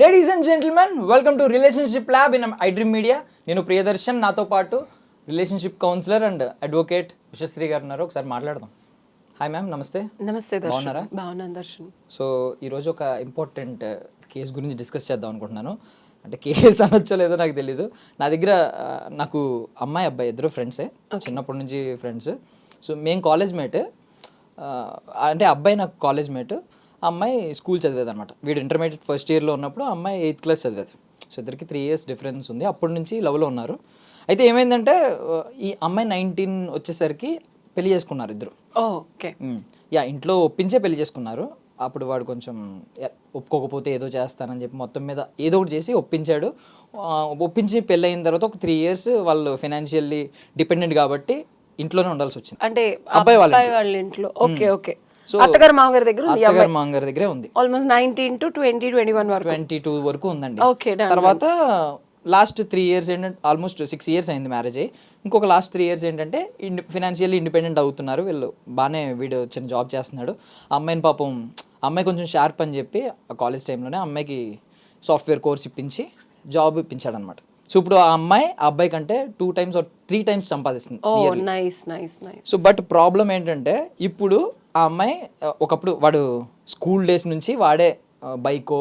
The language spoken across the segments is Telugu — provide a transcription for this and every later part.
Ladies and gentlemen welcome to relationship lab in I dream media నేను ప్రియదర్శన్ నాతో పాటు relationship counsellor and advocate Vishwashree గారు ఉన్నారు. ఒకసారి మాట్లాడదాం. హాయ్ మ్యామ్ నమస్తే. నమస్తే బాగున్నారా? దర్శన్ బాగున్నాను దర్శన్. సో ఈరోజు ఒక ఇంపార్టెంట్ కేసు గురించి డిస్కస్ చేద్దాం అనుకుంటున్నాను. అంటే కేసు అనొచ్చో లేదో నాకు తెలీదు. నా దగ్గర నాకు అమ్మాయి అబ్బాయి ఇద్దరు ఫ్రెండ్సే చిన్నప్పటి నుంచి ఫ్రెండ్స్ సో మేము కాలేజ్ మేట్ అంటే అబ్బాయి నాకు కాలేజ్ మేట్ అమ్మాయి స్కూల్ చదివేది అనమాట వీడు ఇంటర్మీడియట్ ఫస్ట్ ఇయర్లో ఉన్నప్పుడు ఆ అమ్మాయి ఎయిత్ క్లాస్ చదివేది. సో ఇద్దరికి త్రీ ఇయర్స్ డిఫరెన్స్ ఉంది. అప్పటి నుంచి లవ్లో ఉన్నారు. అయితే ఏమైందంటే ఈ అమ్మాయి నైన్టీన్ వచ్చేసరికి పెళ్ళి చేసుకున్నారు ఇద్దరు. ఓకే. యా ఇంట్లో ఒప్పించే పెళ్ళి చేసుకున్నారు. అప్పుడు వాడు కొంచెం "యా, ఒప్పుకోకపోతే ఏదో చేస్తానని చెప్పి మొత్తం మీద ఏదో ఒకటి చేసి ఒప్పించాడు. ఒప్పించి పెళ్ళి అయిన తర్వాత ఒక త్రీ ఇయర్స్ వాళ్ళు ఫైనాన్షియల్లీ డిపెండెంట్ కాబట్టి ఇంట్లోనే ఉండాల్సి వచ్చింది. అంటే అబ్బాయి వాళ్ళ ఇంట్లో. Okay okay. సో అత్తగారు మామగారి దగ్గర ఉంది అత్తగారు మామగారి దగ్గరే ఉంది. Almost nineteen to twenty twenty one వరకు. ట్వంటీ టూ వరకు ఉందండి. ఓకే తర్వాత లాస్ట్ త్రీ ఇయర్స్ ఏంటంటే ఆల్మోస్ట్ సిక్స్ ఇయర్స్ అయింది మ్యారేజ్ అయ్యి. ఇంకొక లాస్ట్ త్రీ ఇయర్స్ ఏంటంటే ఇండి ఫినాన్షియల్లీ ఇండిపెండెంట్ అవుతున్నారు. వీళ్ళు బాగానే వీడు చిన్న జాబ్ చేస్తున్నాడు. అమ్మాయిని పాపం అమ్మాయి కొంచెం షార్ప్ అని చెప్పి ఆ కాలేజ్ టైంలోనే అమ్మాయికి సాఫ్ట్వేర్ కోర్స్ ఇప్పించి జాబ్ ఇప్పించాడు అనమాట సో ఇప్పుడు ఆ అమ్మాయి ఆ అబ్బాయి కంటే two times or three times సంపాదిస్తుంది సో బట్ ప్రాబ్లం ఏంటంటే ఇప్పుడు ఆ అమ్మాయి ఒకప్పుడు వాడు స్కూల్ డేస్ నుంచి వాడే బైకో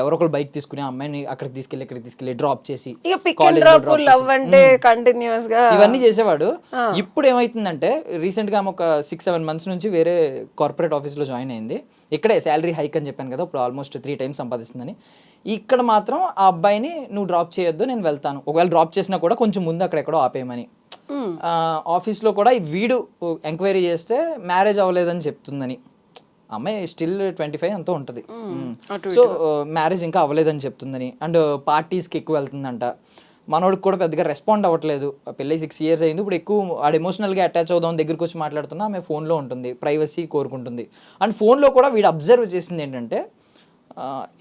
ఎవరో ఒకరు బైక్ తీసుకుని ఆ అమ్మాయిని అక్కడికి తీసుకెళ్ళి ఇక్కడికి తీసుకెళ్ళి డ్రాప్ చేసి ఇక పిక్ అండ్ college లో డ్రాప్ drop చేసి. లవ్ అంటే కంటిన్యూస్గా ఇవన్నీ చేసేవాడు. ఇప్పుడు ఏమైతుందంటే రీసెంట్గా ఆమె ఒక సిక్స్ సెవెన్ మంత్స్ నుంచి వేరే కార్పొరేట్ ఆఫీస్లో జాయిన్ అయింది. ఇక్కడే శాలరీ హైక్ అని చెప్పాను కదా ఇప్పుడు ఆల్మోస్ట్ త్రీ టైమ్స్ సంపాదిస్తుందని. ఇక్కడ మాత్రం ఆ అబ్బాయిని నువ్వు డ్రాప్ చేయొద్దు నేను వెళ్తాను. ఒకవేళ డ్రాప్ చేసినా కూడా కొంచెం ముందు అక్కడెక్కడో ఆపేయమని. ఆఫీస్లో కూడా ఈ వీడు ఎంక్వైరీ చేస్తే మ్యారేజ్ అవ్వలేదని చెప్తుందని. అమ్మాయి స్టిల్ ట్వంటీ ఫైవ్ అంతా ఉంటుంది. సో మ్యారేజ్ ఇంకా అవ్వలేదని చెప్తుందని. అండ్ పార్టీస్కి ఎక్కువ వెళ్తుందంట. మనోడికి కూడా పెద్దగా రెస్పాండ్ అవ్వట్లేదు. పెళ్ళి సిక్స్ ఇయర్స్ అయింది. ఇప్పుడు ఎక్కువ ఆడు ఎమోషనల్గా అటాచ్ అవుదాం దగ్గరికి వచ్చి మాట్లాడుతున్నా ఆమె ఫోన్లో ఉంటుంది. ప్రైవసీ కోరుకుంటుంది. అండ్ ఫోన్లో కూడా వీడు అబ్జర్వ్ చేసింది ఏంటంటే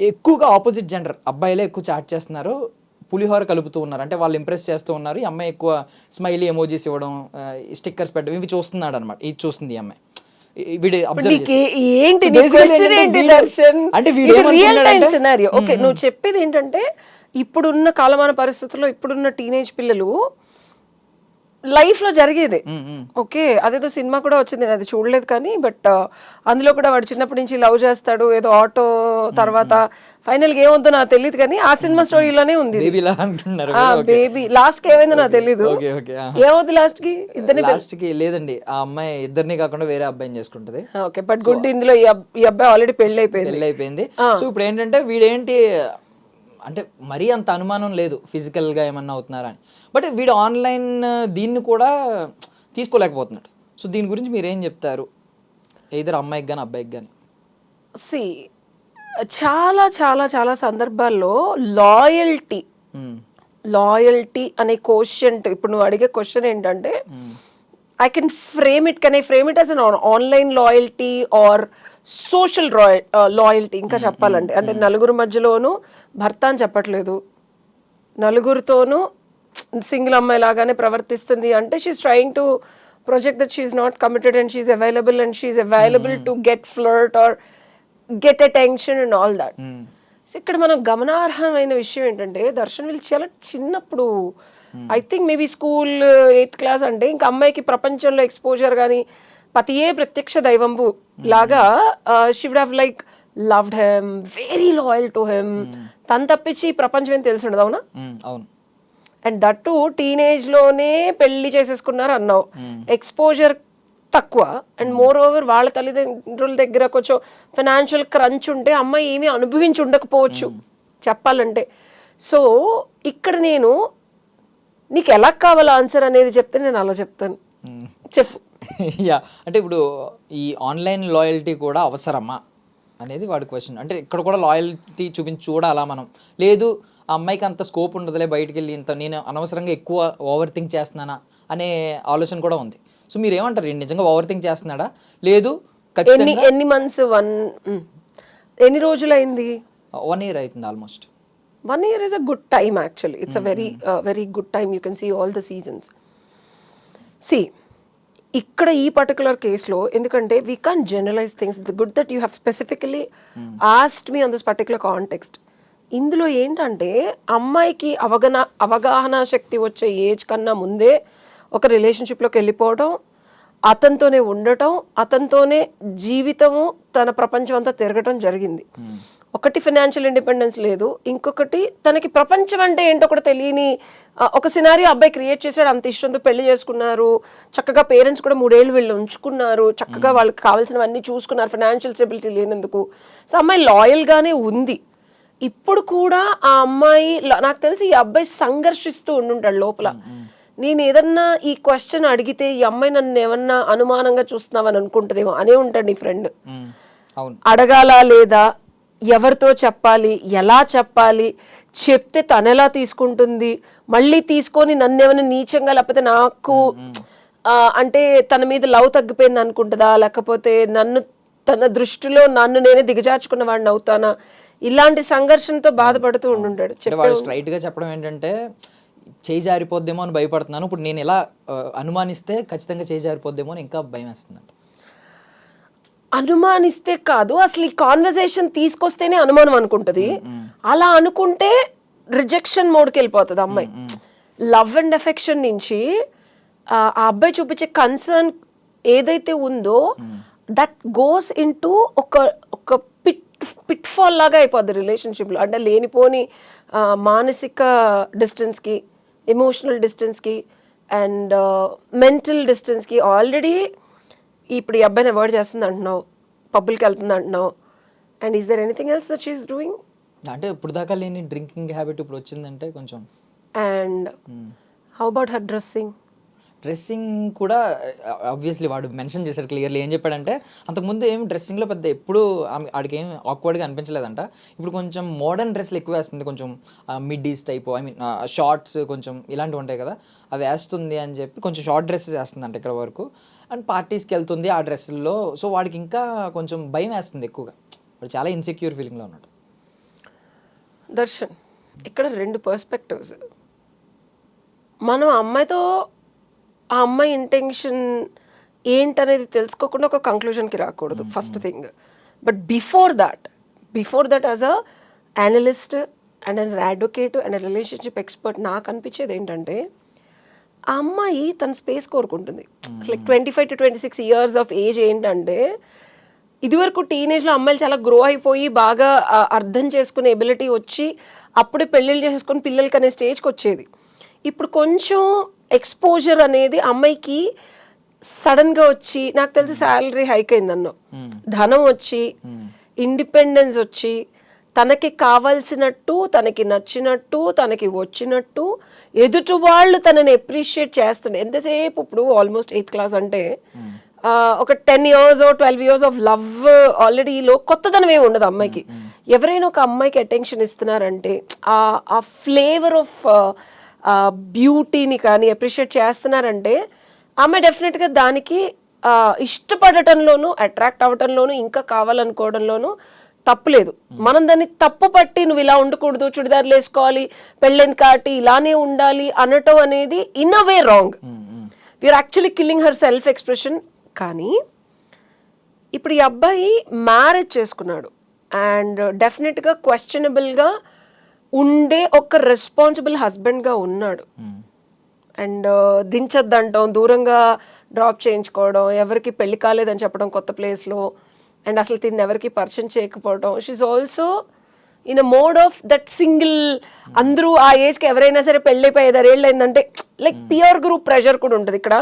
ఎక్కువగా ఆపోజిట్ జెండర్ అబ్బాయిలే ఎక్కువ చాట్ చేస్తున్నారు. పులిహోర కలుపుతూ ఉన్నారు. అంటే వాళ్ళు ఇంప్రెస్ చేస్తూ ఉన్నారు. ఈ అమ్మాయి ఎక్కువ స్మైలీ ఎమోజీస్ ఇవ్వడం స్టిక్కర్స్ పెట్టడం ఇవి చూస్తున్నాడు అనమాట ఇది చూస్తుంది ఈ అమ్మాయి. వీడు అబ్జర్వ్ ఏంటి అంటే వీడు ఓకే నువ్వు చెప్పేది ఏంటంటే ఇప్పుడున్న కాలమాన పరిస్థితుల్లో ఇప్పుడున్న టీనేజ్ పిల్లలు లైఫ్లో జరిగేదే. ఓకే అదేదో సినిమా కూడా వచ్చింది నేను అది చూడలేదు కానీ బట్ అందులో కూడా వాడు చిన్నప్పటి నుంచి లవ్ చేస్తాడు ఏదో ఆటో తర్వాత ఫైనల్గా ఏమవుతుందో నాకు తెలియదు కానీ ఆ సినిమా స్టోరీలోనే ఉంది బేబీ లాస్ట్కి ఏమైందో నాకు ఓకే ఏమవుతుంది లాస్ట్కి ఇద్దరిని లాస్ట్కి లేదండి ఆ అమ్మాయి ఇద్దరిని కాకుండా వేరే అబ్బాయిని చేసుకుంటది. ఓకే బట్ గుడ్ ఇందులో ఈ అబ్- ఈ అబ్బాయి ఆల్రెడీ పెళ్ళి అయిపోయింది పెళ్ళి అయిపోయింది సో ఇప్పుడు ఏంటంటే వీడేంటి అంటే మరీ అంత అనుమానం లేదు physical గా ఏమన్నా అవుతున్నారా అని. బట్ వీడు ఆన్లైన్ దీన్ని కూడా తీసుకోలేకపోతున్నాడు. సో దీని గురించి మీరు ఏం చెప్తారు? ఇద్దరు అమ్మాయికి కానీ అబ్బాయికి కానీ సి చాలా చాలా చాలా సందర్భాల్లో లాయల్టీ లాయల్టీ అనే క్వశ్చన్ ఇప్పుడు నువ్వు అడిగే క్వశ్చన్ ఏంటంటే I can frame it can I frame it as an online loyalty or social loyalty ఇంకా చెప్పాలంటే అంటే నలుగురు మధ్యలోనూ భర్త అని చెప్పట్లేదు. నలుగురితోనూ సింగిల్ అమ్మాయి లాగానే ప్రవర్తిస్తుంది. అంటే she's trying to project that she's not committed and she's available and she's available to get flirt or get attention and all that so ఇక్కడ మనం గమనార్హమైన విషయం ఏంటంటే దర్శన్ వీళ్ళు చాలా చిన్నప్పుడు I think maybe school eighth class అంటే ఇంకా అమ్మాయికి ప్రపంచంలో ఎక్స్పోజర్ కానీ పతియే ప్రత్యక్ష దైవంబు లాగా she would have like loved him very loyal to him తను తప్పించి ప్రపంచం ఏం తెలిసి ఉండదు అవునా? అవును. అండ్ దట్టు టీనేజ్లోనే పెళ్ళి చేసేసుకున్నారు అన్నావు. ఎక్స్పోజర్ తక్కువ. అండ్ మోర్ ఓవర్ వాళ్ళ తల్లిదండ్రుల దగ్గర కొంచెం ఫైనాన్షియల్ క్రంచ్ ఉంటే అమ్మాయి ఏమీ అనుభవించి ఉండకపోవచ్చు చెప్పాలంటే. సో ఇక్కడ నేను నీకు ఎలా కావాలో ఆన్సర్ అనేది చెప్తే నేను అలా చెప్తాను. చెప్పు. యా అంటే ఇప్పుడు ఈ ఆన్లైన్ లాయల్టీ కూడా అవసరమా? అనేది వాడి క్వశ్చన్ అంటే ఇక్కడ కూడా లాయల్టీ చూపించి చూడాలా మనం? లేదు ఆ అమ్మాయికి అంత స్కోప్ ఉండదులే బయటికి వెళ్ళి ఇంత నేను అనవసరంగా ఎక్కువ ఓవర్ థింక్ చేస్తున్నానా అనే ఆలోచన కూడా ఉంది. సో మీరు ఏమంటారు నిజంగా ఓవర్ థింక్ చేస్తున్నాడా? లేదు ఎన్ని ఎన్ని మంత్స్ వన్ ఎన్ని రోజులైంది? వన్ ఇయర్ అవుతుంది almost one year is a good time actually it's a very very good time you can see all the seasons see ఇక్కడ ఈ పర్టికులర్ కేసులో ఎందుకంటే we can generalize things the good that you have specifically asked me on this particular context ఇందులో ఏంటంటే అమ్మాయికి అవగాహన అవగాహన శక్తి వచ్చే ఏజ్ కన్నా ముందే ఒక రిలేషన్షిప్లోకి వెళ్ళిపోవడం అతనితోనే ఉండటం అతనితోనే జీవితము తన ప్రపంచం అంతా తిరగటం జరిగింది. Hmm. ఒకటి ఫినాన్షియల్ ఇండిపెండెన్స్ లేదు ఇంకొకటి తనకి ప్రపంచం అంటే ఏంటో కూడా తెలియని ఒక సినారీ అబ్బాయి క్రియేట్ చేశాడు అంత ఇష్టంతో పెళ్ళి చేసుకున్నారు చక్కగా పేరెంట్స్ కూడా మూడేళ్ళు వీళ్ళు ఉంచుకున్నారు చక్కగా వాళ్ళకి కావాల్సినవన్నీ చూసుకున్నారు ఫినాన్షియల్ స్టెబిలిటీ లేనందుకు. సో అమ్మాయి లాయల్ గానే ఉంది. ఇప్పుడు కూడా ఆ అమ్మాయి నాకు తెలిసి ఈ అబ్బాయి సంఘర్షిస్తూ ఉండుంటాడు లోపల. నేను ఏదన్నా ఈ క్వశ్చన్ అడిగితే ఈ అమ్మాయి నన్ను ఏమన్నా అనుమానంగా చూస్తున్నావని అనుకుంటుందేమో అనే ఉంటాడు నీ ఫ్రెండ్ అడగాల లేదా? ఎవరితో చెప్పాలి ఎలా చెప్పాలి చెప్తే తను ఎలా తీసుకుంటుంది మళ్ళీ తీసుకొని నన్ను ఏమైనా నీచంగా లేకపోతే నాకు అంటే తన మీద లవ్ తగ్గిపోయింది అనుకుంటుందా? లేకపోతే నన్ను తన దృష్టిలో నన్ను నేనే దిగజార్చుకున్న వాడిని అవుతానా? ఇలాంటి సంఘర్షణతో బాధపడుతూ ఉండుంటాడు. వాడు స్ట్రైట్గా చెప్పడం ఏంటంటే చేయి జారిపోద్దేమో అని భయపడుతున్నాను ఇప్పుడు నేను ఎలా అనుమానిస్తే ఖచ్చితంగా చేయి జారిపోద్దేమో అని ఇంకా భయం వేస్తుందంట అనుమానిస్తే కాదు అసలు ఈ కాన్వర్జేషన్ తీసుకొస్తేనే అనుమానం అనుకుంటది. అలా అనుకుంటే రిజెక్షన్ మోడ్కి వెళ్ళిపోతుంది అమ్మాయి. లవ్ అండ్ ఎఫెక్షన్ నుంచి ఆ అబ్బాయి చూపించే కన్సర్న్ ఏదైతే ఉందో దట్ గోస్ ఇన్ ఒక ఒక పిట్ పిట్ ఫాల్ లాగా అయిపోద్ది రిలేషన్షిప్లో అంటే లేనిపోని మానసిక డిస్టెన్స్కి ఎమోషనల్ డిస్టెన్స్కి అండ్ మెంటల్ డిస్టెన్స్కి ఆల్రెడీ ఇప్పుడు ఈ అబ్బాయిని అవాయిడ్ చేస్తుంది అంటున్నావు పబ్బులకి వెళ్తుంది అంటున్నావు. And is there anything else that she's doing అంటే ఇప్పుడు దాకా లేని డ్రింకింగ్ హ్యాబిట్ ఇప్పుడు వచ్చిందంటే కొంచెం. And how about her dressing dressing కూడా ఆబ్వియస్లీ వాడు మెన్షన్ చేశాడు క్లియర్లీ ఏం చెప్పాడంటే అంతకుముందు ఏం డ్రెస్సింగ్లో పెద్ద ఎప్పుడు ఆమె- ఆడికి ఏం ఆక్వర్డ్గా అనిపించలేదంట. ఇప్పుడు కొంచెం మోడర్న్ డ్రెస్లు ఎక్కువ వేస్తుంది. కొంచెం middies type I mean shorts కొంచెం ఇలాంటివి ఉంటాయి కదా అవి వేస్తుంది అని చెప్పి కొంచెం షార్ట్ డ్రెస్సెస్ వేస్తుందంట ఇక్కడ వరకు. అండ్ పార్టీస్కి వెళ్తుంది ఆ డ్రెస్సుల్లో. సో వాడికి ఇంకా కొంచెం భయం వేస్తుంది ఎక్కువగా. వాడు చాలా ఇన్సెక్యూర్ ఫీలింగ్లో ఉన్నాడు. దర్శన్ ఇక్కడ రెండు పర్స్పెక్టివ్స్ మనం అమ్మాయితో ఆ అమ్మాయి ఇంటెన్షన్ ఏంటనేది తెలుసుకోకుండా ఒక కంక్లూజన్కి రాకూడదు. First thing but before that before that as a analyst and as advocate and relationship expert నాకు అనిపించేది ఏంటంటే ఆ అమ్మాయి తన స్పేస్ కోరుకుంటుంది. Like twenty five to twenty six years of age ఏంటంటే ఇదివరకు టీనేజ్లో అమ్మాయిలు చాలా గ్రో అయిపోయి బాగా అర్థం చేసుకునే ఎబిలిటీ వచ్చి అప్పుడే పెళ్ళిళ్ళు చేసుకొని పిల్లలకి అనే స్టేజ్కి వచ్చేది. ఇప్పుడు కొంచెం ఎక్స్పోజర్ అనేది అమ్మాయికి సడన్గా వచ్చి నాకు తెలిసి శాలరీ హైక్ అయింది అన్నావు ధనం వచ్చి ఇండిపెండెన్స్ వచ్చి తనకి కావాల్సినట్టు తనకి నచ్చినట్టు తనకి వచ్చినట్టు ఎదుటి వాళ్ళు తనని ఎప్రిషియేట్ చేస్తుండే. ఎంతసేపు ఇప్పుడు ఆల్మోస్ట్ ఎయిత్ క్లాస్ అంటే ఆ, ఒక ten years twelve years of love ఆల్రెడీలో కొత్తదనం ఏమి ఉండదు అమ్మాయికి. ఎవరైనా ఒక అమ్మాయికి అటెన్షన్ ఇస్తున్నారంటే ఆ ఆ ఫ్లేవర్ ఆఫ్ బ్యూటీని కానీ అప్రిషియేట్ చేస్తున్నారంటే ఆమె డెఫినెట్గా దానికి ఇష్టపడటంలోనూ అట్రాక్ట్ అవ్వటంలోనూ ఇంకా కావాలనుకోవడంలోనూ తప్పులేదు. మనం దాన్ని తప్పు పట్టి నువ్వు ఇలా ఉండకూడదు చుడిదార్లు వేసుకోవాలి పెళ్ళైన కాటి ఇలానే ఉండాలి అనటం అనేది in a way wrong we are actually killing her self expression కానీ ఇప్పుడు ఈ అబ్బాయి మ్యారేజ్ చేసుకున్నాడు. అండ్ డెఫినెట్గా క్వశ్చనబుల్గా ఉండే ఒక రెస్పాన్సిబుల్ హస్బెండ్గా ఉన్నాడు. అండ్ దించొద్దంటాం దూరంగా డ్రాప్ చేయించుకోవడం ఎవరికి పెళ్ళి కాలేదని చెప్పడం కొత్త ప్లేస్లో అండ్ అసలు తిని ఎవరికి పరిచయం చేయకపోవడం she's also in a mode of that single అందరూ ఆ ఏజ్కి ఎవరైనా సరే పెళ్ళైపోయి ఐదారేళ్ళు అయిందంటే లైక్ ప్యూర్ గ్రూప్ ప్రెషర్ కూడా ఉంటుంది ఇక్కడ.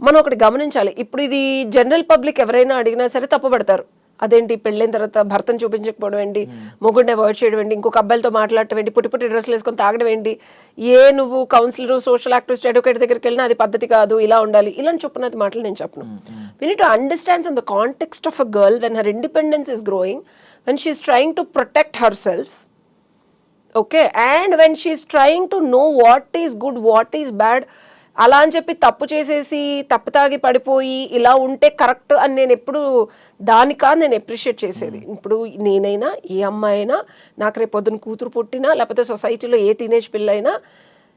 మనం ఒకటి గమనించాలి. ఇప్పుడు ఇది జనరల్ పబ్లిక్ ఎవరైనా అడిగినా సరే తప్పుపడతారు అదేంటి పెళ్ళైన తర్వాత భర్తను చూపించకపోవడం ఏంటి? మొగుడిని అవాయిడ్ చేయడం ఏంటి? ఇంకొక అబ్బాయిలతో మాట్లాడటం ఏంటి? పుట్టి పుట్టి డ్రెస్సులు వేసుకొని తాగడం ఏంటి? ఏ నువ్వు కౌన్సిలర్ సోషల్ యాక్టివిస్ట్ అడ్వకేట్ దగ్గరికి వెళ్ళినా అది పద్ధతి కాదు ఇలా ఉండాలి. ఇలాంటి చొప్పునది మాటలు నేను చెప్పను. We need to understand from the context of a girl when her independence is growing when she's trying to protect herself okay and when she's trying to know what is good what is bad అలా అని చెప్పి తప్పు చేసేసి తప్పు తాగి పడిపోయి ఇలా ఉంటే కరెక్ట్ అని నేను ఎప్పుడు దాని కాదు నేను అప్రిషియేట్ చేసేది. ఇప్పుడు నేనైనా ఏ అమ్మాయి అయినా నాకు రేపు పొద్దున కూతురు పుట్టినా లేకపోతే సొసైటీలో ఏ టీనేజ్ పిల్ల అయినా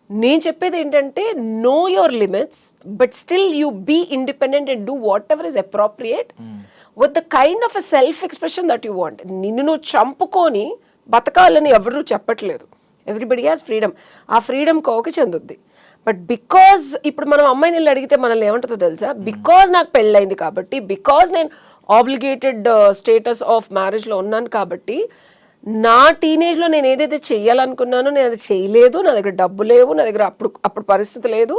నేను చెప్పేది ఏంటంటే know your limits but still you be independent and do whatever is appropriate with the kind of a self expression that you want నిన్ను నువ్వు చంపుకొని బతకాలని ఎవరు చెప్పట్లేదు. ఎవ్రీబడి హ్యాస్ ఫ్రీడమ్ ఆ ఫ్రీడమ్ కోకి చెందుద్ది. బట్ బికాజ్ ఇప్పుడు మనం అమ్మాయిని వెళ్ళి అడిగితే మనల్ని ఏమంటుందో తెలుసా? బికాజ్ నాకు పెళ్ళైంది కాబట్టి బికాజ్ నేను ఆబ్లిగేటెడ్ స్టేటస్ ఆఫ్ మ్యారేజ్లో ఉన్నాను కాబట్టి నా టీనేజ్లో నేను ఏదైతే చెయ్యాలనుకున్నానో నేను అది చేయలేదు. నా దగ్గర డబ్బు లేవు నా దగ్గర అప్పుడు అప్పుడు పరిస్థితి లేదు.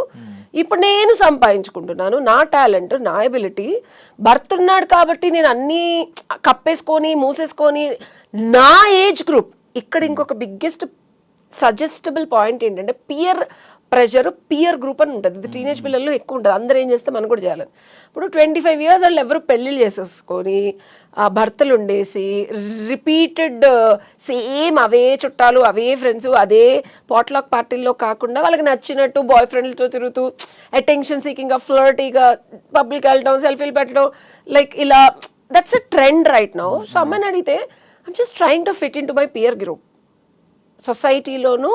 ఇప్పుడు నేను సంపాదించుకుంటున్నాను నా టాలెంట్ నా ఎబిలిటీ భర్త ఉన్నాడు కాబట్టి నేను అన్నీ కప్పేసుకొని మూసేసుకొని నా ఏజ్ గ్రూప్ ఇక్కడ ఇంకొక బిగ్గెస్ట్ సజెస్టబుల్ పాయింట్ ఏంటంటే పియర్ ప్రెషర్ పియర్ గ్రూప్ అని ఉంటుంది. ఇది టీనేజ్ పిల్లల్లో ఎక్కువ ఉంటుంది. అందరూ ఏం చేస్తే మనం కూడా చేయాలని ఇప్పుడు ట్వంటీ ఫైవ్ ఇయర్స్ వాళ్ళు ఎవరు పెళ్ళిళ్ళు చేసేసుకొని ఆ భర్తలు ఉండేసి రిపీటెడ్ సేమ్ అవే చుట్టాలు అవే ఫ్రెండ్స్ అదే పాట్లాక్ పార్టీల్లో కాకుండా వాళ్ళకి నచ్చినట్టు బాయ్ ఫ్రెండ్లతో తిరుగుతూ అటెన్షన్ సీకింగ్ ఫ్లర్టీగా పబ్లిక్ వెళ్ళడం సెల్ఫీలు పెట్టడం లైక్ ఇలా that's a trend right now so అమ్మాయిని అడిగితే I'm just trying to fit in to my peer group సొసైటీలోనూ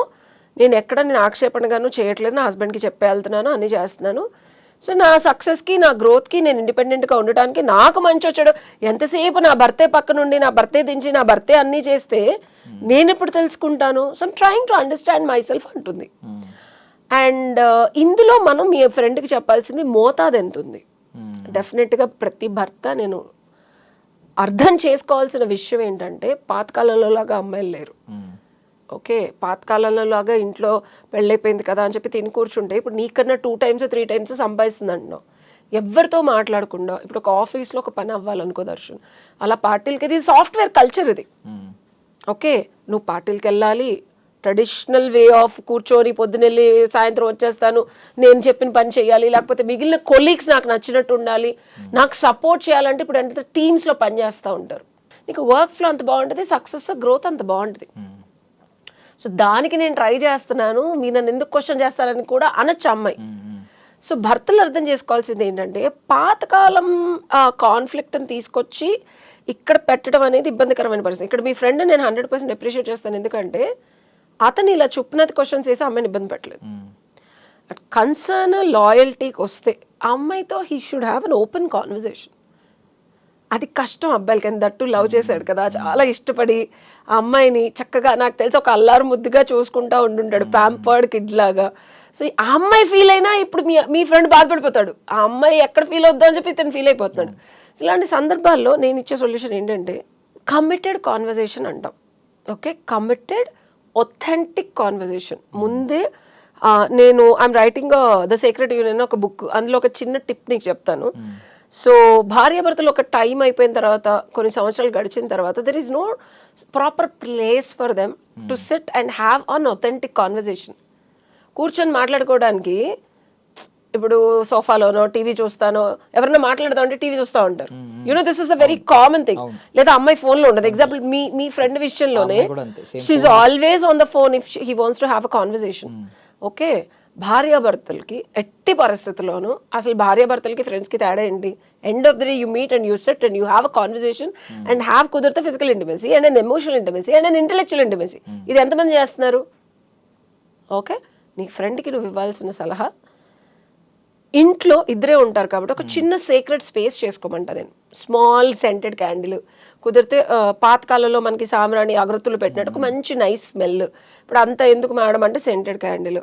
నేను ఎక్కడ నేను ఆక్షేపణగాను చేయట్లేదు నా హస్బెండ్కి చెప్పే వెళ్తున్నాను అన్నీ చేస్తున్నాను. సో నా సక్సెస్కి నా గ్రోత్కి నేను ఇండిపెండెంట్గా ఉండటానికి నాకు మంచి వచ్చాడు. ఎంతసేపు నా భర్తే పక్క నుండి నా భర్తే దించి నా భర్తే అన్నీ చేస్తే నేను ఎప్పుడు తెలుసుకుంటాను? So trying to understand myself అంటుంది. అండ్ ఇందులో మనం మీ ఫ్రెండ్కి చెప్పాల్సింది మోతాదు ఎంత ఉంది డెఫినెట్గా ప్రతి భర్త నేను అర్థం చేసుకోవాల్సిన విషయం ఏంటంటే పాతకాలంలో లాగా అమ్మాయిలు లేరు. ఓకే పాతకాలంలో లాగా ఇంట్లో పెళ్ళైపోయింది కదా అని చెప్పి తిని కూర్చుంటే ఇప్పుడు నీకన్నా టూ టైమ్స్ త్రీ టైమ్స్ సంపాదిస్తుంది అంటున్నావు ఎవరితో మాట్లాడకుండా ఇప్పుడు ఒక ఆఫీస్లో ఒక పని అవ్వాలనుకో దర్శన్ అలా పార్టీలకి ఇది సాఫ్ట్వేర్ కల్చర్ ఇది. ఓకే నువ్వు పార్టీలకి వెళ్ళాలి ట్రెడిషనల్ వే ఆఫ్ కూర్చొని పొద్దునెళ్ళి సాయంత్రం వచ్చేస్తాను నేను చెప్పిన పని చేయాలి లేకపోతే మిగిలిన కొలీగ్స్ నాకు నచ్చినట్టు ఉండాలి నాకు సపోర్ట్ చేయాలంటే ఇప్పుడు అంటే టీమ్స్లో పని చేస్తూ ఉంటారు. నీకు వర్క్ ఫ్లో అంత బాగుంటుంది సక్సెస్ గ్రోత్ అంత బాగుంటుంది. సో దానికి నేను ట్రై చేస్తున్నాను. మీరు నన్ను ఎందుకు క్వశ్చన్ చేస్తారని కూడా అనొచ్చు అమ్మాయి. సో భర్తలు అర్థం చేసుకోవాల్సింది ఏంటంటే పాతకాలం కాన్ఫ్లిక్ట్ని తీసుకొచ్చి ఇక్కడ పెట్టడం అనేది ఇబ్బందికరమైన పరిస్థితి. ఇక్కడ మీ ఫ్రెండ్ నేను హండ్రెడ్ పర్సెంట్ అప్రిషియేట్ చేస్తాను. ఎందుకంటే అతను ఇలా చుప్పినది క్వశ్చన్స్ చేసి అమ్మాయిని ఇబ్బంది పెట్టలేదు. కన్సర్న్ లాయల్టీకి వస్తే అమ్మాయితో he should have an open conversation అది కష్టం అబ్బాయిలకి అని దట్టు లవ్ చేశాడు కదా. చాలా ఇష్టపడి ఆ అమ్మాయిని చక్కగా నాకు తెలిసి ఒక అల్లారు ముద్దుగా చూసుకుంటా ఉండుంటాడు. ప్యాంపర్డ్ కిడ్ లాగా. సో ఆ అమ్మాయి ఫీల్ అయినా ఇప్పుడు మీ మీ ఫ్రెండ్ బాధపడిపోతాడు. ఆ అమ్మాయి ఎక్కడ ఫీల్ అవుద్దా అని చెప్పి ఇతను ఫీల్ అయిపోతున్నాడు. ఇలాంటి సందర్భాల్లో నేను ఇచ్చే సొల్యూషన్ ఏంటంటే కమిటెడ్ కాన్వర్జేషన్ అంటాం. ఓకే? కమిటెడ్ ఒథెంటిక్ కాన్వర్జేషన్ ముందే నేను I'm writing the secret union ఒక బుక్ అందులో ఒక చిన్న టిప్ నీకు చెప్తాను. సో భార్యాభర్తలు ఒక టైం అయిపోయిన తర్వాత కొన్ని సంవత్సరాలు గడిచిన తర్వాత there is no proper place for them to sit and have an authentic conversation కూర్చొని మాట్లాడుకోవడానికి ఇప్పుడు సోఫాలోనో టీవీ చూస్తానో ఎవరైనా మాట్లాడదాం అంటే టీవీ చూస్తూ ఉంటారు. You know this is a very common thing లేదా అమ్మాయి phone లో ఉండదు ఎగ్జాంపుల్ మీ మీ ఫ్రెండ్ విషయంలోనే she's always on the phone if he wants to have a conversation okay భార్యాభర్తలకి ఎట్టి పరిస్థితుల్లోనూ అసలు భార్యాభర్తలకి ఫ్రెండ్స్కి తేడా ఏంటి? End of the day you meet and you sit and you have a conversation and have కుదిరితే physical intimacy and an emotional intimacy and an intellectual intimacy ఇది ఎంతమంది చేస్తున్నారు? ఓకే నీ ఫ్రెండ్కి నువ్వు ఇవ్వాల్సిన సలహా ఇంట్లో ఇద్దరే ఉంటారు కాబట్టి ఒక చిన్న సీక్రెట్ స్పేస్ చేసుకోమంటా నేను. స్మాల్ సెంటెడ్ క్యాండిల్ కుదిరితే పాతకాలంలో మనకి సాంబ్రాణి అగరత్తులు పెట్టినట్టు ఒక మంచి నైస్ స్మెల్ ఇప్పుడు అంత ఎందుకు మేడం అంటే సెంటెడ్ క్యాండిల్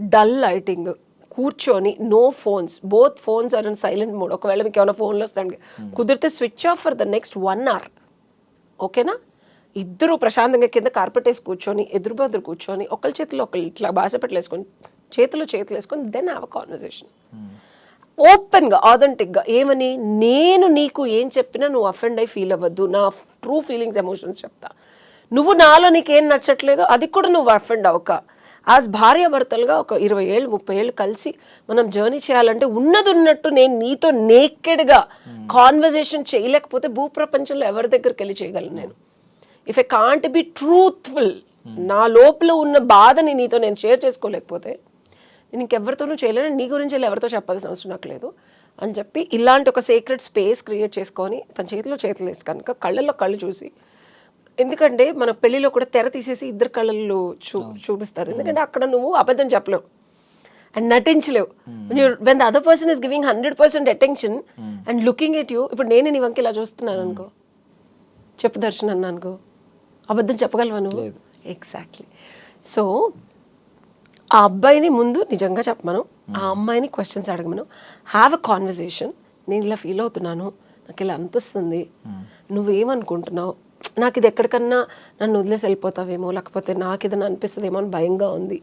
డల్ లైటింగ్ కూర్చొని no phones both phones are in silent mode ఒకవేళ మీకు ఏమైనా ఫోన్లో వస్తాను కుదిరితే switch off for the next one hour ఓకేనా? ఇద్దరు ప్రశాంతంగా కింద కార్పెట్ వేసి కూర్చొని ఎదురు బెదురు కూర్చొని ఒకళ్ళ చేతిలో ఒకళ్ళు ఇట్లా బాసపెట్లు వేసుకొని చేతిలో చేతులు వేసుకొని దెన్ హ్యావ్ అ కాన్వర్జేషన్ ఓపెన్గా ఆథెంటిక్గా ఏమని? నేను నీకు ఏం చెప్పినా నువ్వు అఫెండ్ అయి ఫీల్ అవ్వద్దు. నా ట్రూ ఫీలింగ్స్ ఎమోషన్స్ చెప్తా. నువ్వు నాలో నీకేం నచ్చట్లేదో అది కూడా నువ్వు అఫెండ్ అవ్వక. యాజ్ భార్యాభర్తలుగా ఒక ఇరవై ఏళ్ళు ముప్పై ఏళ్ళు కలిసి మనం జర్నీ చేయాలంటే ఉన్నది ఉన్నట్టు నేను నీతో నేకెడ్గా కాన్వర్జేషన్ చేయలేకపోతే భూప్రపంచంలో ఎవరి దగ్గరికి వెళ్ళి చేయగలను నేను? If I can't be truthful నా లోపల ఉన్న బాధని నీతో నేను షేర్ చేసుకోలేకపోతే నేను ఇంకెవరితోనూ చేయలేను నీ గురించి వెళ్ళి ఎవరితో చెప్పాల్సిన అవసరం నాకు లేదు అని చెప్పి ఇలాంటి ఒక సీక్రెట్ స్పేస్ క్రియేట్ చేసుకొని తన చేతిలో చేతులు వేసి కనుక కళ్ళల్లో కళ్ళు చూసి ఎందుకంటే మన పెళ్ళిలో కూడా తెర తీసేసి ఇద్దరు కళ్ళల్లో చూ చూపిస్తారు. ఎందుకంటే అక్కడ నువ్వు అబద్ధం చెప్పలేవు. And నటించలేవు. When the other person is giving hundred percent attention and looking at you ఇప్పుడు నేను నీ వంక ఇలా చూస్తున్నాను అనుకో. చెప్పు దర్శన్ అన్న అనుకో. అబద్ధం చెప్పగలవా నువ్వు. ఎగ్జాక్ట్లీ సో ఆ అబ్బాయిని ముందు నిజంగా చెప్పమను. ఆ అమ్మాయిని క్వశ్చన్స్ అడగమను. హ్యావ్ అ కాన్వర్జేషన్ నేను ఇలా ఫీల్ అవుతున్నాను. నాకు ఇలా అనిపిస్తుంది. నువ్వేమనుకుంటున్నావు? నాకు ఇది ఎక్కడికన్నా నన్ను వదిలేసి వెళ్ళిపోతావేమో లేకపోతే నాకు ఏదైనా అనిపిస్తుందేమో అని భయంగా ఉంది.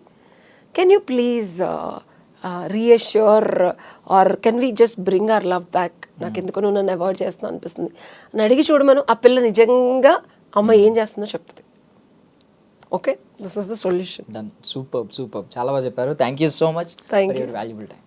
Can you please reassure or can we just bring our love back నాకు ఎందుకు నువ్వు నన్ను అవాయిడ్ చేస్తున్నా అనిపిస్తుంది. అని అడిగి చూడమను ఆ పిల్ల నిజంగా అమ్మ ఏం చేస్తుందో చెప్తుంది. Okay this is the solution done super super చాలా బాగా చెప్పారు. Thank you so much you. Your valuable time